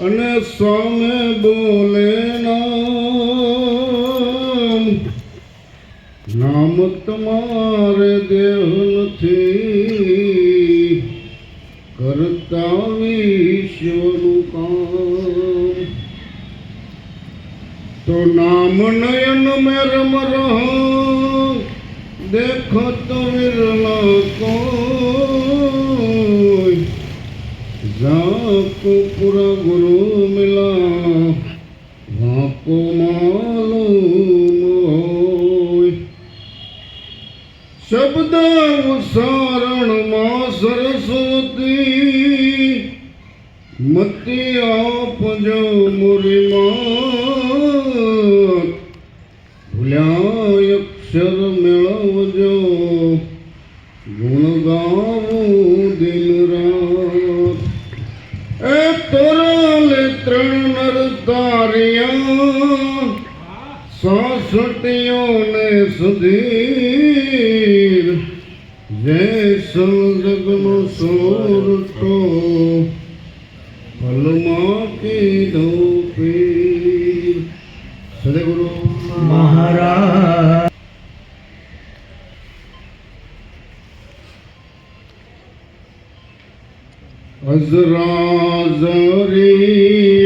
અને સ્વામે બોલે નામ. તમારે દેવ નથી. કરતા વિશ્વનું કામ. તો નામ નયન મેર રહ. દેખ તો વિરલા કોણ जहाँ को पूरा गुरु मिला वहाँ को मालूम शब्द उसारण माँ सरस्वती मती आप जो मुरी माँ સાસટીઓને સુધીર. જય સંજગનો સોરટો ફલમાં કીધો સદગુરુ મહારાજ. અઝરાઝરિયાનો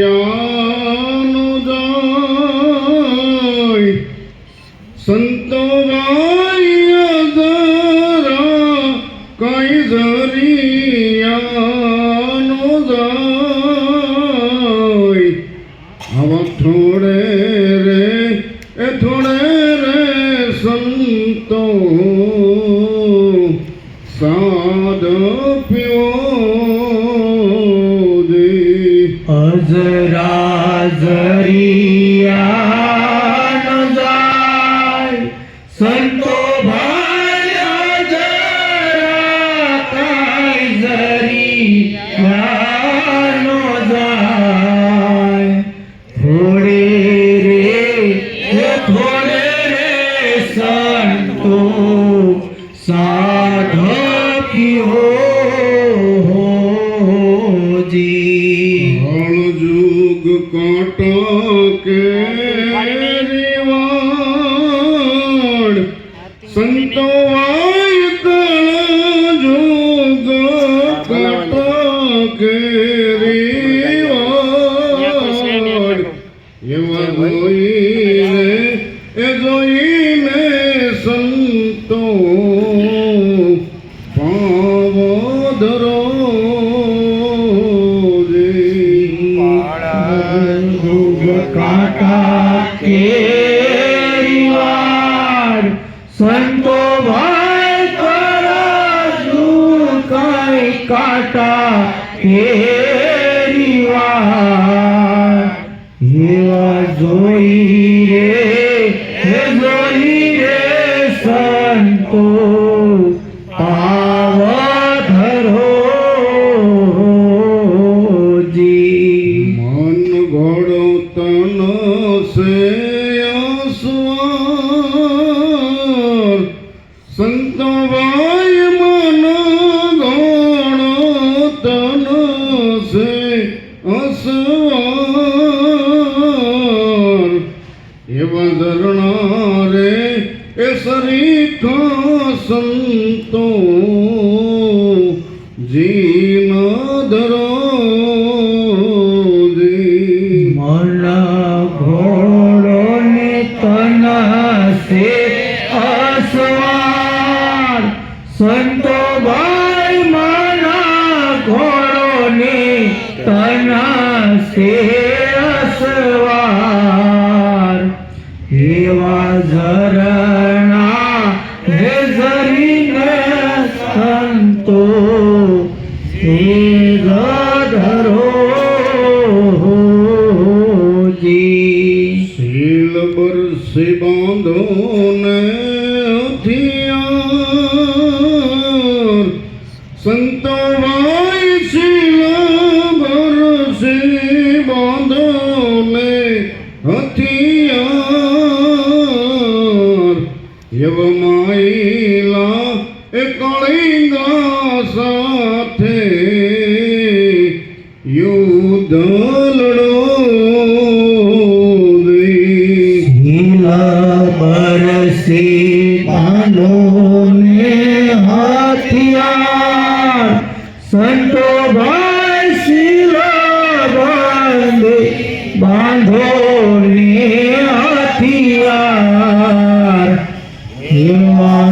કઈ ઝરિયાનો સાધક્યો જી હળ જુગ કાંટા કે રેવાડ સંતો વાય કળ જુગ કાંટા કે રેવાડ એવા જોઈને એ જોઈને સંતો પાવો સંતો ભાઈ કરજુ કઈ કાટા કેરીવાર સરીખા સંતો જીનો ધરો તન સંતો ભાઈ મન ઘોડો ને સે અસવાર. એવા ઝરણા ઢીલ બરસી બાંધો ને હથિયાર સંતો ભાઈ શીલ બરસી બાંધો ને હથિયાર યવ માઈલા સંતો ભાઈ શીલા બાંધે બાંધો ને હથિયાર હેવા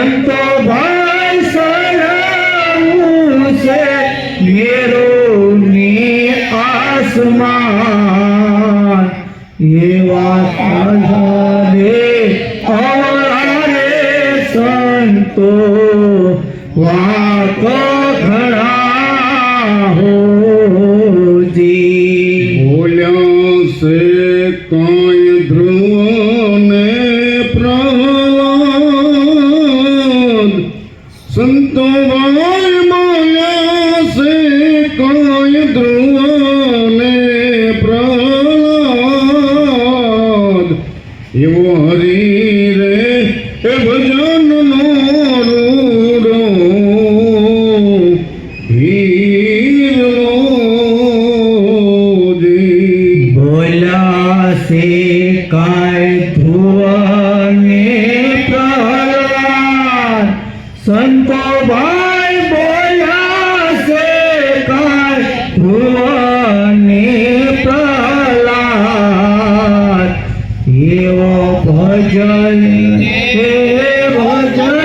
સંતો ભાઈ સડવું છે મેરો ને આસમાન. એવા સાધરે અવળારે સંતો વાક ઘણા હોજી સંતો વાય માયા સે કાય ધ્રુવને પ્રહલાદ. એવો હરી રે એ ભજન સંતો ભાઈ બોલ્યા છે કાય ભુવની પ્રહલાદ એવો ભજન એ ભજન